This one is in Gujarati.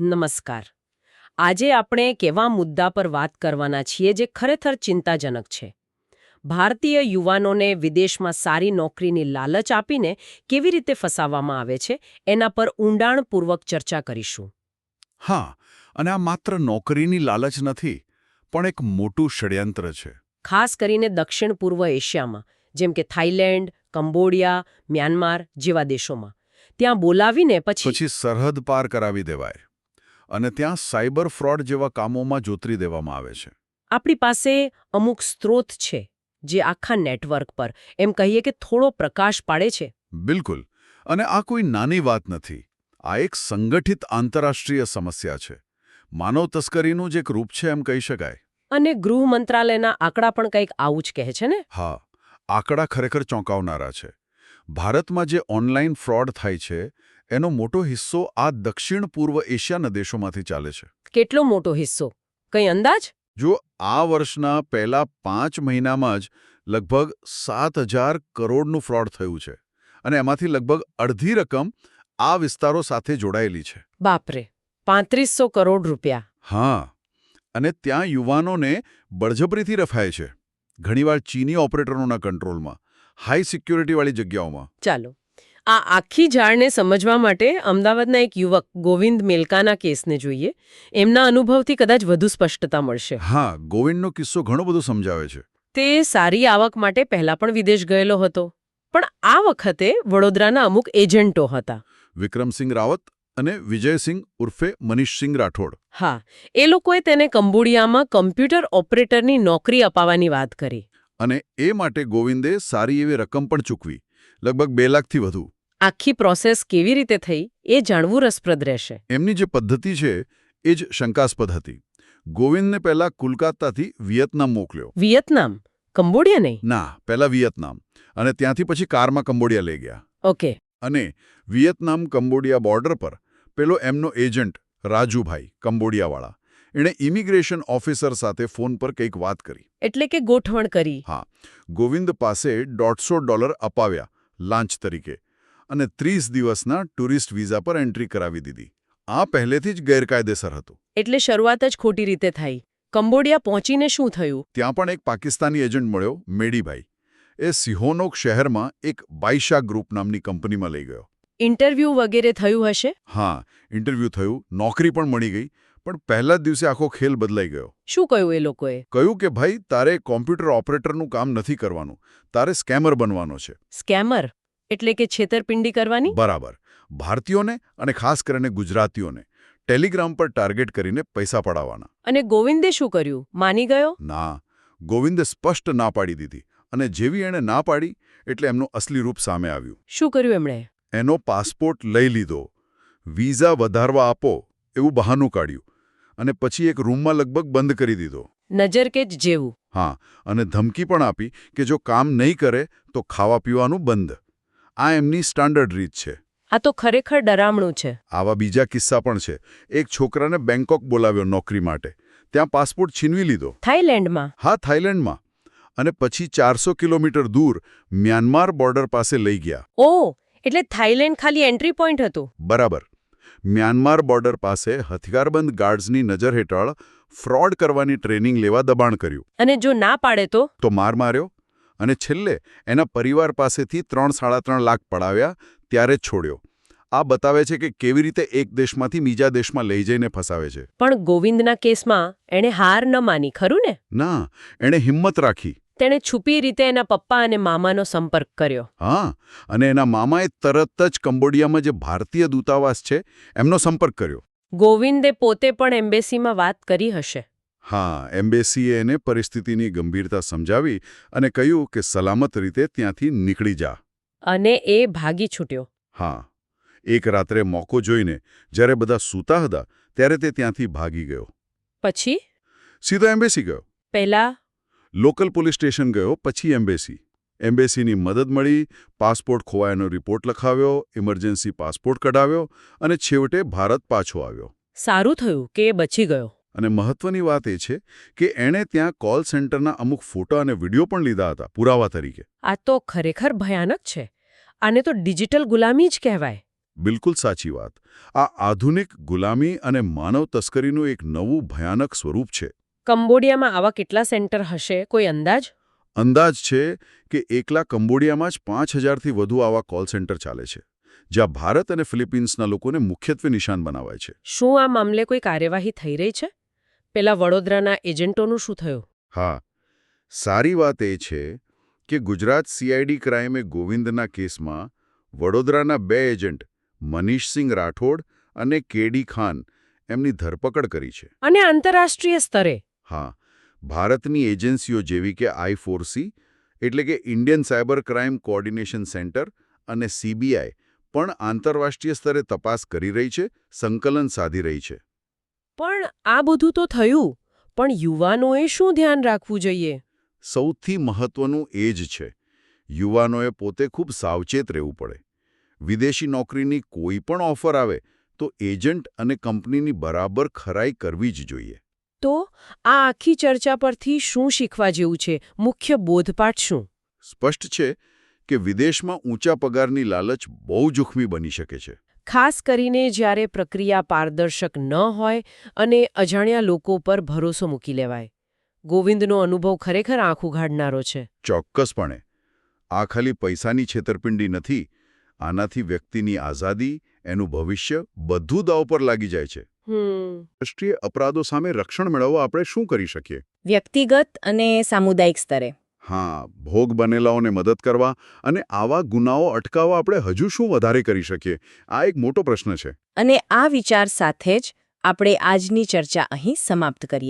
નમસ્કાર. આજે આપણે કેવા મુદ્દા પર વાત કરવાના છીએ જે ખરેખર ચિંતાજનક છે. ભારતીય યુવાનોને વિદેશમાં સારી નોકરીની લાલચ આપીને કેવી રીતે ફસાવવામાં આવે છે એના પર ઊંડાણપૂર્વક ચર્ચા કરીશું. હા અને આ માત્ર નોકરીની લાલચ નથી પણ એક મોટું ષડયંત્ર છે. ખાસ કરીને દક્ષિણ પૂર્વ એશિયામાં જેમ કે થાઇલેન્ડ કંબોડિયા મ્યાનમાર જેવા દેશોમાં. ત્યાં બોલાવીને પછી પછી સરહદ પાર કરાવી દેવાય. અને ત્યાં સાયબર ફ્રોડ જેવા કામોમાં જોતરી દેવામાં આવે છે. આપણી પાસે અમુક સ્ત્રોત છે જે આખા નેટવર્ક પર એમ કહીએ કે થોડો પ્રકાશ પાડે છે. બિલકુલ. અને આ કોઈ નાની વાત નથી. આ એક સંગઠિત આંતરરાષ્ટ્રીય સમસ્યા છે. માનવ તસ્કરીનું જ એક રૂપ છે એમ કહી શકાય. અને ગૃહ મંત્રાલયના આંકડા પણ કંઈક આવું જ કહે છે ને? હા આંકડા ખરેખર ચોંકાવનારા છે. ભારતમાં જે ઓનલાઈન ફ્રોડ થાય છે એનો મોટો હિસ્સો આ દક્ષિણ પૂર્વ એશિયાના દેશોમાંથી ચાલે છે. કેટલો મોટો હિસ્સો? કઈ અંદાજ? જો આ વર્ષના પહેલા પાંચ મહિનામાં જ લગભગ સાત હજાર કરોડનું ફ્રોડ થયું છે અને એમાંથી લગભગ અડધી રકમ આ વિસ્તારો સાથે જોડાયેલી છે. બાપરે પાંત્રીસો કરોડ રૂપિયા. હા અને ત્યાં યુવાનોને બળજબરીથી રફાય છે. ઘણીવાર ચીની ઓપરેટરોના કંટ્રોલમાં હાઈ સિક્યોરિટીવાળી જગ્યાઓમાં. ચાલો આ આખી જાળને સમજવા માટે અમદાવાદના એક યુવક ગોવિંદ મેલકાના કેસને જોઈએ. એમના અનુભવથી કદાચ વધુ સ્પષ્ટતા મળશે. હા ગોવિંદનો કિસ્સો ઘણો બધો સમજાવે છે. તે સારી આવક માટે પહેલા પણ વિદેશ ગયેલો હતો. પણ આ વખતે વડોદરાના અમુક એજન્ટો હતા. વિક્રમસિંહ રાવત અને વિજયસિંહ ઉર્ફે મનીષસિંહ રાઠોડ. હા એ લોકોએ તેને કંબોડિયામાં કમ્પ્યુટર ઓપરેટરની નોકરી અપાવવાની વાત કરી. અને એ માટે ગોવિંદે સારી એવી રકમ પણ ચૂકવી. લગભગ બે લાખથી વધુ. આખી પ્રોસેસ કેવી રીતે થઈ એ જાણવું રસપ્રદ રહેશે. એમની જે પદ્ધતિ છે એ જ શંકાસ્પદ હતી. ગોવિંદને પહેલા કોલકાતાથી વિયેતનામ મોકલ્યો. વિયેતનામ? કંબોડિયા નહીં? ના પહેલા વિયેતનામ. અને ત્યાંથી પછી કારમાં કંબોડિયા લઈ ગયા. ઓકે. અને વિયેતનામ કંબોડિયા બોર્ડર પર પેલો એમનો એજન્ટ રાજુભાઈ કંબોડિયાવાળા. એણે ઇમિગ્રેશન ઓફિસર સાથે ફોન પર કંઈક વાત કરી. એટલે કે ગોઠવણ કરી. હા. ગોવિંદ પાસે દોઢસો ડોલર અપાવ્યા લાંચ તરીકે. અને ત્રીસ દિવસના ટુરિસ્ટ વિઝા પર એન્ટ્રી કરાવી દીધી. આ પહેલેથી જ ગેરકાયદેસર હતું. એટલે શરૂઆત જ ખોટી રીતે થઈ. કંબોડિયા પહોંચીને શું થયું? ત્યાં પણ એક પાકિસ્તાની એજન્ટ મળ્યો મેડીભાઈ. એ સિહોનોક શહેરમાં એક બાઈશા ગ્રુપ નામની કંપનીમાં લઈ ગયો. ઇન્ટરવ્યૂ વગેરે થયું હશે? હા ઇન્ટરવ્યૂ થયું નોકરી પણ મળી ગઈ પણ પહેલા જ દિવસે આખો ખેલ બદલાઈ ગયો. શું કહ્યું એ લોકોએ? કહ્યું કે ભાઈ તારે કોમ્પ્યુટર ઓપરેટરનું કામ નથી કરવાનું. તારે સ્કેમર બનવાનો છે. સ્કેમર? એટલે કે છેતરપિંડી કરવાની? બરાબર. ભારતીયોને અને ખાસ કરીને ગુજરાતીઓને ટેલિગ્રામ પર ટાર્ગેટ કરીને પૈસા પડાવવાના. અને ગોવિંદે શું કર્યું? માની ગયો? ના. ગોવિંદે સ્પષ્ટ ના પાડી દીધી અને જેવી એણે ના પાડી એટલે એમનું અસલી રૂપ સામે આવ્યું. શું કર્યું એમણે? એનો પાસપોર્ટ લઈ લીધો. વિઝા વધારવા આપો એવું બહાનું કાઢ્યું અને પછી એક રૂમમાં લગભગ બંધ કરી દીધો. નજર કે જ જેવું. હા અને ધમકી પણ આપી કે જો કામ નહીં કરે તો ખાવા પીવાનું બંધ. આ એમની સ્ટાન્ડર્ડ રીત છે. આ તો ખરેખર ડરામણું છે. આવા બીજા કિસ્સા પણ છે. એક છોકરાને બેંકોક બોલાવ્યો નોકરી માટે. ત્યાં પાસપોર્ટ છીનવી લીધો. થાઈલેન્ડમાં હા થાઇલેન્ડમાં. અને પછી ચારસો કિલોમીટર દૂર મ્યાનમાર બોર્ડર પાસે લઈ ગયા. ઓ એટલે થાઈલેન્ડ ખાલી એન્ટ્રી પોઈન્ટ હતું. બરાબર. મ્યાનમાર બોર્ડર પાસે હથિયારબંધ ગાર્ડ્સની નજર હેઠળ ફ્રોડ કરવાની ટ્રેનિંગ લેવા દબાણ કર્યું. અને જો ના પાડે તો? તો માર માર્યો? અને છેલ્લે એના પરિવાર પાસેથી ત્રણ સાડા ત્રણ લાખ પડાવ્યા ત્યારે જ છોડ્યો. આ બતાવે છે કે કેવી રીતે એક દેશમાંથી બીજા દેશમાં લઈ જઈને ફસાવે છે. પણ ગોવિંદના કેસમાં એણે હાર ન માની ખરું ને? ના એણે હિંમત રાખી. તેણે છુપી રીતે એના પપ્પા અને મામાનો સંપર્ક કર્યો. હા અને એના મામાએ તરત જ કંબોડિયામાં જે ભારતીય દૂતાવાસ છે એમનો સંપર્ક કર્યો. ગોવિંદે પોતે પણ એમ્બેસીમાં વાત કરી હશે. હા એમ્બેસીએ એને પરિસ્થિતિની ગંભીરતા સમજાવી અને કહ્યું કે સલામત રીતે ત્યાંથી નીકળી જા. અને એ ભાગી છૂટ્યો. હા એક રાત્રે મોકો જોઈને જ્યારે બધા સૂતા હતા ત્યારે તે ત્યાંથી ભાગી ગયો. પછી? સીધો એમ્બેસી ગયો. પહેલા? લોકલ પોલીસ સ્ટેશન ગયો પછી એમ્બેસી. એમ્બેસીની મદદ મળી પાસપોર્ટ ખોવાયાનો રિપોર્ટ લખાવ્યો ઇમરજન્સી પાસપોર્ટ કઢાવ્યો અને છેવટે ભારત પાછો આવ્યો. સારું થયું કે બચી ગયો? અને મહત્વની વાત એ છે કે એણે ત્યાં કોલ સેન્ટરના અમુક ફોટો અને વીડિયો પણ લીધા હતા પુરાવા તરીકે. આ તો ખરેખર ભયાનક છે. આને તો ડિજિટલ ગુલામી જ કહેવાય. બિલકુલ સાચી વાત. આ આધુનિક ગુલામી અને માનવ તસ્કરીનું એક નવું ભયાનક સ્વરૂપ છે. કંબોડિયામાં આવા કેટલા સેન્ટર હશે? કોઈ અંદાજ? અંદાજ છે કે એકલા કંબોડિયામાં જ પાંચ હજારથી વધુ આવા કોલ સેન્ટર ચાલે છે જ્યાં ભારત અને ફિલિપિન્સના લોકોને મુખ્યત્વે નિશાન બનાવાય છે. શું આ મામલે કોઈ કાર્યવાહી થઈ રહી છે? પેલા વડોદરાના એજન્ટોનું શું થયું? હા સારી વાત એ છે કે ગુજરાત સીઆઈડી ક્રાઇમે ગોવિંદના કેસમાં વડોદરાના બે એજન્ટ મનીષસિંહ રાઠોડ અને કેડી ખાન એમની ધરપકડ કરી છે. અને આંતરરાષ્ટ્રીય સ્તરે? હા ભારતની એજન્સીઓ જેવી કે આઈ ફોરસી એટલે કે Indian cyber crime coordination centre અને સીબીઆઈ પણ આંતરરાષ્ટ્રીય સ્તરે તપાસ કરી રહી છે સંકલન સાધી રહી છે. પણ આ બધું તો થયું. પણ યુવાનોએ શું ધ્યાન રાખવું જોઈએ? સૌથી મહત્વનું એ જ છે. યુવાનોએ પોતે ખૂબ સાવચેત રહેવું પડે. વિદેશી નોકરીની કોઈ પણ ઓફર આવે તો એજન્ટ અને કંપનીની બરાબર ખરાઈ કરવી જ જોઈએ. તો આ આખી ચર્ચા પરથી શું શીખવા જેવું છે? મુખ્ય બોધપાઠ શું? સ્પષ્ટ છે કે વિદેશમાં ઊંચા પગારની લાલચ બહુ જોખમી બની શકે છે. ખાસ કરીને જ્યારે પ્રક્રિયા પારદર્શક ન હોય અને અજાણ્યા લોકો પર ભરોસો મૂકી લેવાય. ગોવિંદનો અનુભવ ખરેખર આંખ ઉઘાડનારો છે. ચોક્કસપણે. આ ખાલી પૈસાની છેતરપિંડી નથી આનાથી વ્યક્તિની આઝાદી એનું ભવિષ્ય બધું દાવ પર લાગી જાય છે. રાષ્ટ્રીય અપરાધો સામે રક્ષણ મેળવવા આપણે શું કરી શકીએ? વ્યક્તિગત અને સામુદાયિક સ્તરે. હા, ભોગ બનેલાઓને મદદ કરવા અને આવા ગુનાઓ અટકાવવા આપણે હજુ શું વધારે કરી શકીએ? આ એક મોટો પ્રશ્ન છે. અને આ વિચાર સાથે જ આપણે આજની ચર્ચા અહીં સમાપ્ત કરીએ.